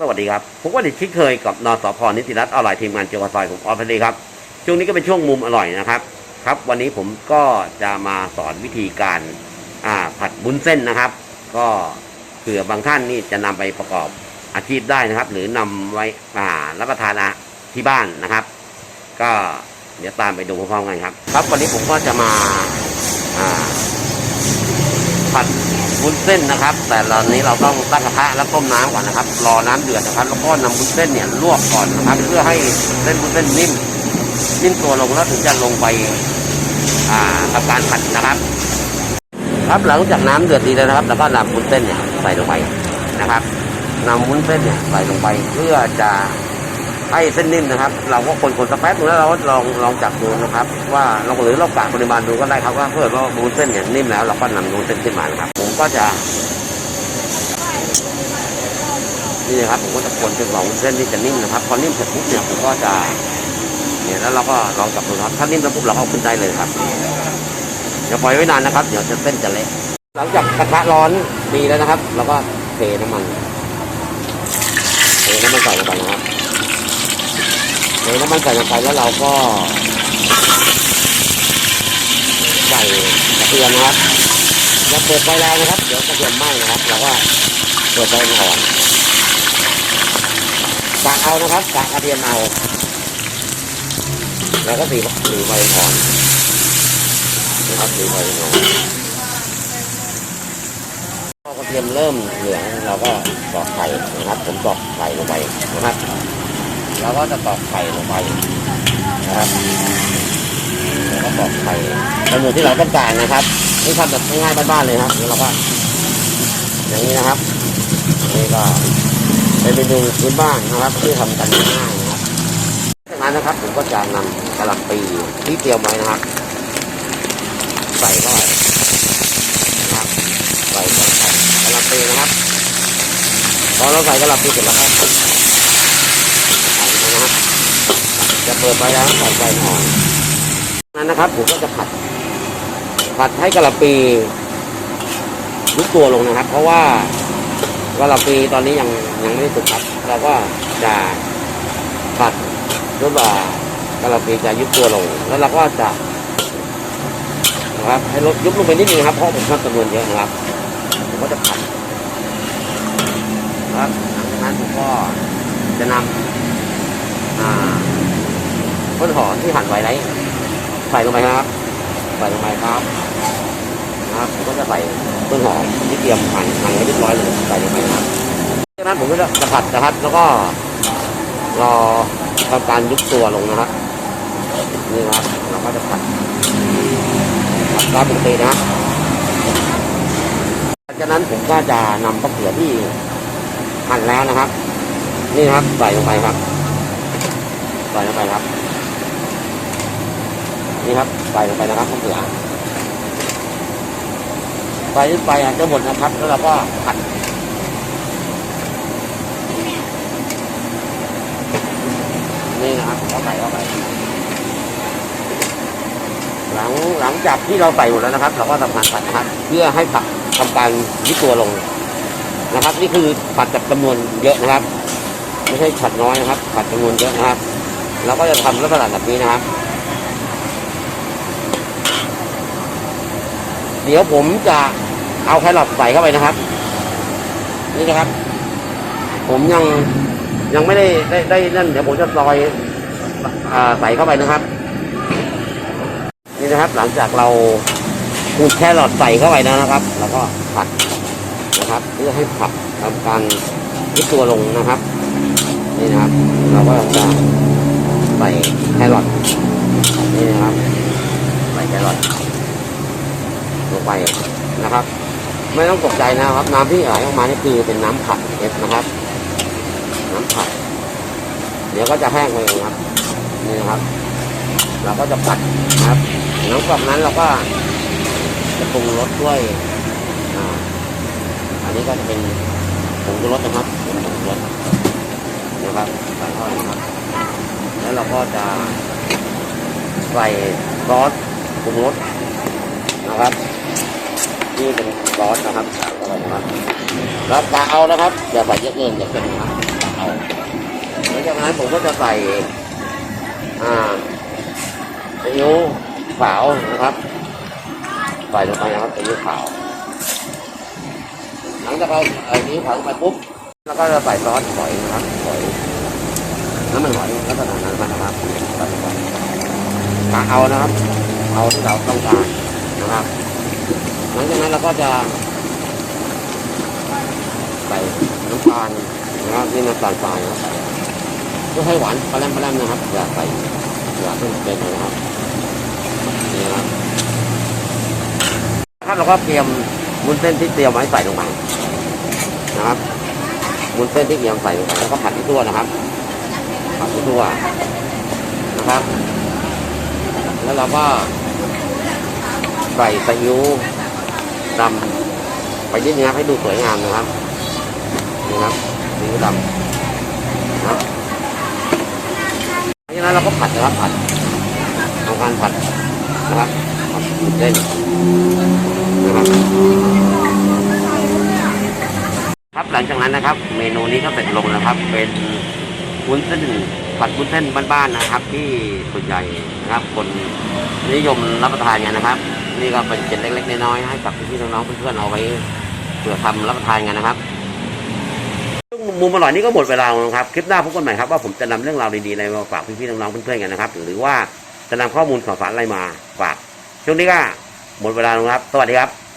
สวัสดีครับผมก็ดิชิดเคยกับนสพนิติรัตน์อร่อยทีมงานเจียวซอยผมออฟพอดีครับ ช่วงนี้ก็เป็นช่วงมุมอร่อยนะครับ ครับ วันนี้ผมก็จะมาสอนวิธีการผัดบุ้นเส้นนะครับ ก็เผื่อบางท่านนี่จะนำไปประกอบอาชีพได้นะครับ หรือนำไว้อ่ารับประทานอาที่บ้านนะครับ ก็เดี๋ยวตามไปดูพร้อมๆกันครับ ครับวันนี้ผมก็จะมาผัด วุ้นเส้นนะครับ แต่ตอนนี้เราต้องตั้งกระทะแล้วต้มน้ำก่อนนะครับ รอน้ำเดือดนะครับ แล้วก็นำวุ้นเส้นเนี่ยลวกก่อนนะครับ เพื่อให้เส้นวุ้นเส้นนิ่มนิ่มตัวลงแล้วถึงจะลงไปอ่าทำการผัดนะครับ ครับหลังจากน้ำเดือดดีแล้วนะครับ แล้วก็นำวุ้นเส้นเนี่ยใส่ลงไปนะครับนำวุ้นเส้นเนี่ยใส่ลงไปเพื่อจะ ให้เส้นนิ่มนะครับ เราก็คนๆสักแป๊บนึงแล้วเราลองลองจับดูนะครับ ว่าเราหรือเรากะปริมาณดูก็ได้ครับว่าเพื่อว่าวุ้นเส้นเนี่ยนิ่มแล้ว เราก็นำวุ้นเส้นขึ้นมานะครับ ผมก็จะ นี่นะครับผมก็จะคนจนกว่าเส้นนี่จะนิ่มนะครับพอนิ่มเสร็จปุ๊บเนี่ยผมก็จะเนี่ยแล้วเราก็ลองจับดูครับถ้านิ่มแล้วปุ๊บเราเอาขึ้นได้เลยครับอย่าปล่อยไว้นานนะครับเดี๋ยวจะเส้นจะเละหลังจากกระทะร้อนดีแล้วนะครับ เราก็เทน้ำมันเทน้ำมันใส่ลงไปนะครับ เทน้ำมันใส่ลงไปแล้วเราก็ใส่กระเทียมนะครับอย่าเปิดไฟแรงนะครับ เดี๋ยวกระเทียมไหม้นะครับเราก็เปิดไฟอ่อนกเอานะครับกะกระเทียมเอาแล้วก็ตีตีใบอ่อนนะครับตีใบอ่อนพอกระเทียมเริ่มเหลืองเราก็ตอกไข่นะครับ ผมตอกไข่ลงไปนะครับ เราก็จะตอกไข่ลงไปนะครับแล้วก็ตอกไข่จำนวนที่เราต้องการนะครับนี่ทำแบบง่ายๆบ้านๆเลยครับแล้วเราก็อย่างนี้นะครับนี่ก็เป็นเมนูพื้นบ้านนะครับ ที่ทำกันง่ายนะครับจากนั้นนะครับผมก็จะนำกะหล่ำปีที่เตรียมไว้นะครับ ใส่เข้าไปนะครับใส่เข้าไปกะหล่ำปีนะครับพอเราใส่กะหล่ำปีเสร็จแล้วครับ จะเปิดไปแล้วใส่ไฟอ่อนนั้นนะครับผมก็จะผัด ผัดให้กะหล่ำปียุบตัวลงนะครับ เพราะว่ากะหล่ำปีตอนนี้ยังยังไม่ได้สุกครับ เราก็จะผัดจนว่ากะหล่ำปีจะยุบตัวลง แล้วเราก็จะนะครับให้ลดยุบลงไปนิดนึงครับเพราะผมทำจำนวนเยอะนะครับผมก็จะผัดครับหลังจากนั้นผมก็จะนำอ่า ต้นหอมที่หั่นไว้ไรใส่ลงไปครับ ใส่ลงไปครับนะครับผมก็จะใส่ต้นหอมที่เตรียมหั่นหั่นไว้เรียบร้อยเลยใส่ลงไปนะครับจากนั้นผมก็จะผัดนะครับ แล้วก็รอทำการยุบตัวลงนะครับนี่นะครับเราก็จะผัดผัดกราฟปกตินะจากนั้นผมก็จะนำมะเขือที่หั่นแล้วนะครับ นี่นะครับใส่ลงไปครับใส่ลงไปครับ นี่ครับใส่ลงไปนะครับมะเขือไฟไฟอาจจะหมดนะครับ แล้วเราก็ผัดนี่นะครับเราใส่เข้าไปหลังหลังจากที่เราใส่หมดแล้วนะครับ เราก็ทำการผัดนะครับเพื่อให้ผักทำการยึดตัวลงนะครับ นี่คือผัดกับจำนวนเยอะนะครับ ไม่ใช่ผัดน้อยนะครับ ผัดจำนวนเยอะนะครับ เราก็จะทำลักษณะแบบนี้นะครับ เดี๋ยวผมจะเอาแครอทใส่เข้าไปนะครับ นี่นะครับ ผมยังยังไม่ได้ได้ได้นั่นเดี๋ยวผมจะซอยอใส่เข้าไปนะครับ นี่นะครับ หลังจากเราขูดแครอทใส่เข้าไปแล้วนะครับ แล้วก็ผัดนะครับ เพื่อให้ผักทำการยึดตัวลงนะครับ นี่นะครับ เราก็จะใส่แครอทนี่นะครับ ใส่แครอท ลง ไปนะครับ ไม่ต้องตกใจนะครับ น้ำที่ไหลออกมานี่คือเป็นน้ำผัดเอฟนะครับ น้ำผัด เดี๋ยวก็จะแห้งไปเองครับนี่นะครับ เราก็จะผัดนะครับหลังจากนั้นเราก็จะปรุงรสด้วยอ่าอันนี้ก็จะเป็นผงชูรสนะครับเป็นผงชูรสนะครับใส่เข้าไปนะครับ แล้วเราก็จะใส่ซอสปรุงรสนะครับ นี่เป็นซอสนะครับใส่เข้าไปนะครับแล้วกะเอานะครับอย่าใส่เยอะเกินอย่าเกินนะครับกะเอานั้นผมก็จะใส่อ่าซีอิ๊วขาวนะครับใส่ลงไปนะครับซีอิ๊วขาวหลังจากเราใส่ซีอิ๊วขาวลงไปปุ๊บแล้วก็จะใส่ซอสหอยนะครับหอยน้ำมันหอยลักษณะนั้นมันะครับใส่ลงไปกะเอานะครับ เอาที่เราต้องการนะครับ ลังจากนั้นเราก็จะใส่น้ำตาลนะครับนี่น้ำตาลทรายนะเพื่อให้หวานปลาแรมปลาแรมนะครับอย่าใส่อย่าเพิ่มเต็มนะครับนี่นะครับครับเราก็เตรียมวุ้นเส้นที่เตรียมไว้ใส่ลงไปนะครับวุ้นเส้นที่เตรียมใส่ลงไปแล้วก็ผัดให้ทั่วนะครับผัดให้ทั่วนะครับ แล้วเราก็ใส่ซีอิ๊ว ดำไปนิดนึงครับให้ดูสวยงามนะครับนี่ครับซีอิ๊วดำนะครับหลังจากนั้นเราก็ผัดนะครับผัดทำการผัดนะครับผัดเส้นนะครับครับหลังจากนั้นนะครับ เมนูนี้ก็เสร็จลงนะครับ เป็นวุ้นเส้น ผัดวุ้นเส้นบ้านๆนะครับ ที่ส่วนใหญ่นะครับ คนนิยมรับประทานกันนะครับ นี่ก็เป็นเกร็ดเล็กๆน้อยๆให้กับพี่ๆน้องๆเพื่อนๆเอาไว้เผื่อทำรับประทานกันนะครับมุมอร่อยนี่ก็หมดเวลาแล้วครับ คลิปหน้าพบกันใหม่ครับว่าผมจะนำเรื่องราวดีๆอะไรมาฝากพี่ๆน้องๆเพื่อนๆกันนะครับ หรือว่าจะนำข้อมูลข่าวสารอะไรมาฝากช่วงนี้ก็หมดเวลาแล้วครับ สวัสดีครับ